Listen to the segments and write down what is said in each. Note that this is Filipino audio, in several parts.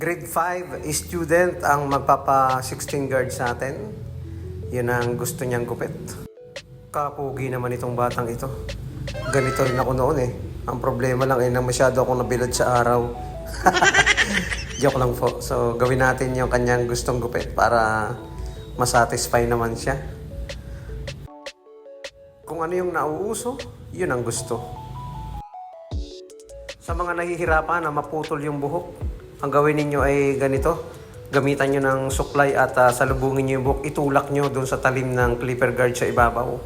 Grade 5 student ang magpapa 16 guard sa atin. Yun ang gusto niyang gupit. Kapugi naman itong batang ito. Ganito rin ako noon eh. Ang problema lang ay na masyado akong nabilad sa araw. Joke lang po. So gawin natin yung kanyang gustong gupit para masatisfy naman siya. Kung ano yung nauuso, yun ang gusto. Sa mga nahihirapan na maputol yung buhok, ang gawin ninyo ay ganito. Gamitan nyo ng suklay at ah, salubungin nyo yung buhok. Itulak nyo doon sa talim ng clipper guard sa ibabaw.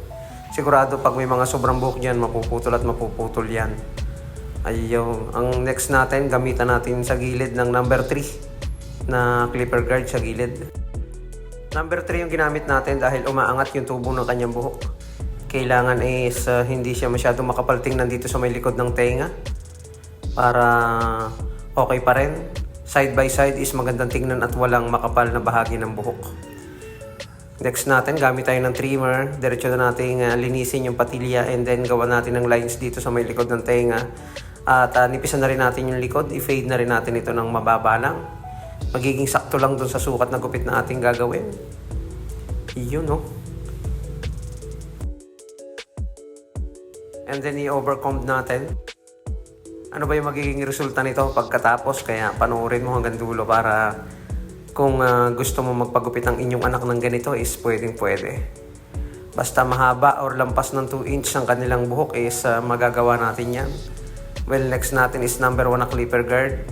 Sigurado pag may mga sobrang buhok dyan, mapuputol at mapuputol yan. Ayun. Ang next natin, gamitan natin sa gilid ng number 3 na clipper guard sa gilid. Number 3 yung ginamit natin dahil umaangat yung tubo ng kanyang buhok. Kailangan is uh, hindi siya masyado makapal tingnan dito sa may likod ng tenga para okay pa rin. Side by side is magandang tingnan at walang makapal na bahagi ng buhok. Next natin, gamit tayo ng trimmer. Diretso na natin uh, linisin yung patilya and then gawa natin ng lines dito sa may likod ng tenga. At uh, nipisan na rin natin yung likod. I-fade na rin natin ito ng mababa lang. Magiging sakto lang dun sa sukat na gupit na ating gagawin. Yun, no? And then i-overcomb natin. Ano ba yung magiging resulta nito pagkatapos? Kaya panoorin mo hanggang dulo para kung ah, gusto mo magpagupit ang inyong anak ng ganito is pwedeng pwede. Basta mahaba or lampas ng 2 inch ang kanilang buhok is ah, magagawa natin yan. Well, next natin is number 1 na clipper guard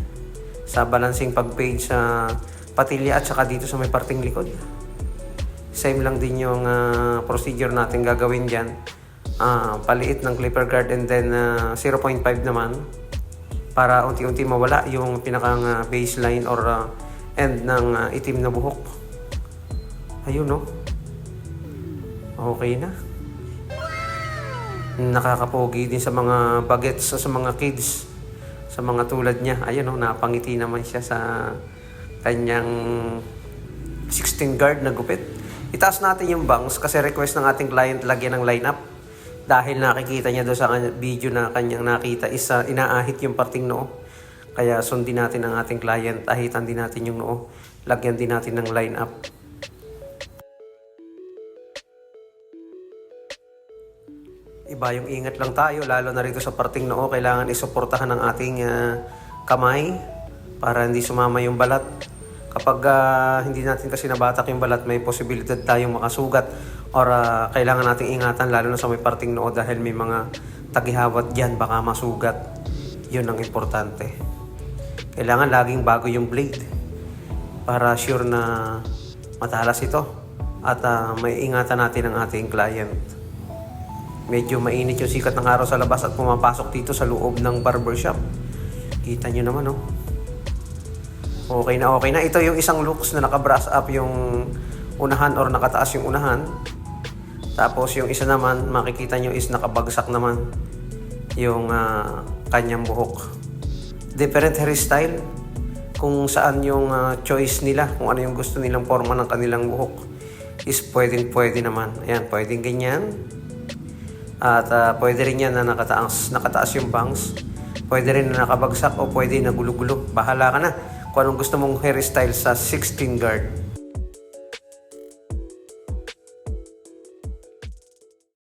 sa balancing pag-page sa patilya at saka dito sa may parting likod. Same lang din yung ah, procedure natin gagawin dyan. Ah, paliit ng clipper guard and then ah, 0.5 naman para unti-unti mawala yung pinakang ah, baseline or ah, end ng ah, itim na buhok. Ayun no. Okay na. Nakakapogi din sa mga bagets o sa mga kids. Sa mga tulad niya. Ayun no, napangiti naman siya sa kanyang 16 guard na gupit. Itaas natin yung bangs kasi request ng ating client lagyan ng lineup. Dahil nakikita niya doon sa video na kanyang nakita is ah, inaahit yung parting noo. Kaya sundin natin ang ating client, ahitan din natin yung noo. Lagyan din natin ng lineup. Iba yung ingat lang tayo, lalo na rito sa parting noo, kailangan isuportahan ng ating ah, kamay para hindi sumama yung balat. Kapag ah, hindi natin kasi nabatak yung balat, may posibilidad tayong makasugat or ah, kailangan nating ingatan lalo na sa may parting noo dahil may mga tagihawat dyan, baka masugat. Yun ang importante. Kailangan laging bago yung blade para sure na matalas ito at ah, may ingatan natin ang ating client. Medyo mainit yung sikat ng araw sa labas at pumapasok dito sa loob ng barbershop. Kita nyo naman, oh. Okay na okay na. Ito yung isang looks na naka-brush up yung unahan or nakataas yung unahan. Tapos yung isa naman, makikita nyo is nakabagsak naman yung ah, kanyang buhok. Different hairstyle kung saan yung ah, choice nila, kung ano yung gusto nilang forma ng kanilang buhok is pwedeng pwede naman. Ayan, pwedeng ganyan. At ah, pwede rin yan na nakataas, nakataas yung bangs. Pwede rin na nakabagsak o pwede na gulo-gulo. Bahala ka na kung anong gusto mong hairstyle sa 16 guard.